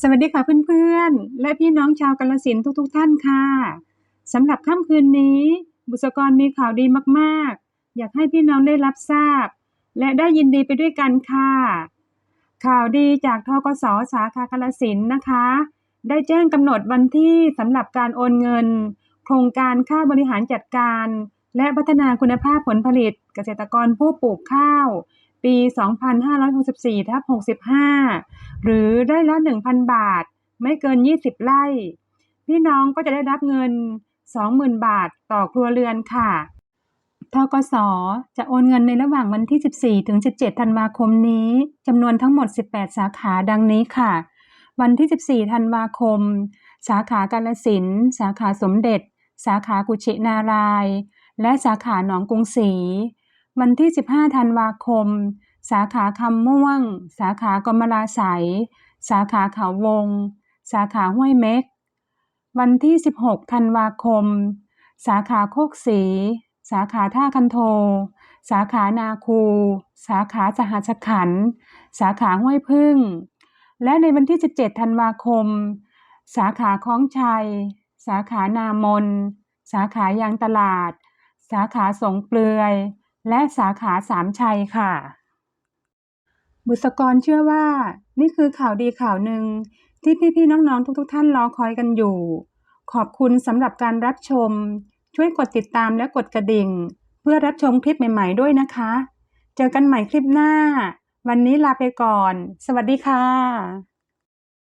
สวัสดีค่ะเพื่อนๆ และพี่น้องชาวกาลสินทุกๆท่านค่ะสำหรับค่ำคืนนี้ บุษกรมีข่าวดีมากๆ อยากให้พี่น้องได้รับทราบ และได้ยินดีไปด้วยกันค่ะ ข่าวดีจากทกสสาขากาลสินนะคะ ได้แจ้งกำหนดวันที่สำหรับการโอนเงิน โครงการค่าบริหารจัดการ และพัฒนาคุณภาพผลผลิตเกษตรกรผู้ปลูกข้าว ปี 2564ทับ65 หรือได้ละ 1,000 บาท ไม่เกิน 20 ไร่ พี่น้องก็จะได้รับเงิน 20,000 บาทต่อครัวเรือนค่ะทกสจะโอนเงินในระหว่างวันที่ 14 ถึง 17 ธันวาคมนี้จำนวนทั้งหมด 18 สาขาดังนี้ค่ะ วันที่ 14 ธันวาคม สาขากาลสินธุ์สาขาสมเด็จ สาขากุชินาราย และสาขาหนองกรุงศรี วันที่ 15 ธันวาคม สาขาคำม่วง สาขากรมราไสยสาขาเขาวง สาขาห้วยเม็ก วันที่ 16 ธันวาคม สาขาโคกศรีสาขาท่าคันโท สาขานาคู สาขาสหัสขัน สาขาห้วยพึ่ง และในวันที่ 17 ธันวาคม สาขาคล้องชัย สาขานามน สาขายางตลาด สาขาสงเปลือย และสาขาสามชัยค่ะ บุษกรเชื่อว่า นี่คือข่าวดีข่าวหนึ่งที่พี่ๆน้องๆ ทุก ๆ ท่านรอคอยกันอยู่ ขอบคุณสำหรับการรับชม ช่วยกดติดตามและกดกระดิ่ง เพื่อรับชมคลิปใหม่ ๆ ด้วยนะคะ เจอกันใหม่คลิปหน้า วันนี้ลาไปก่อน สวัสดีค่ะ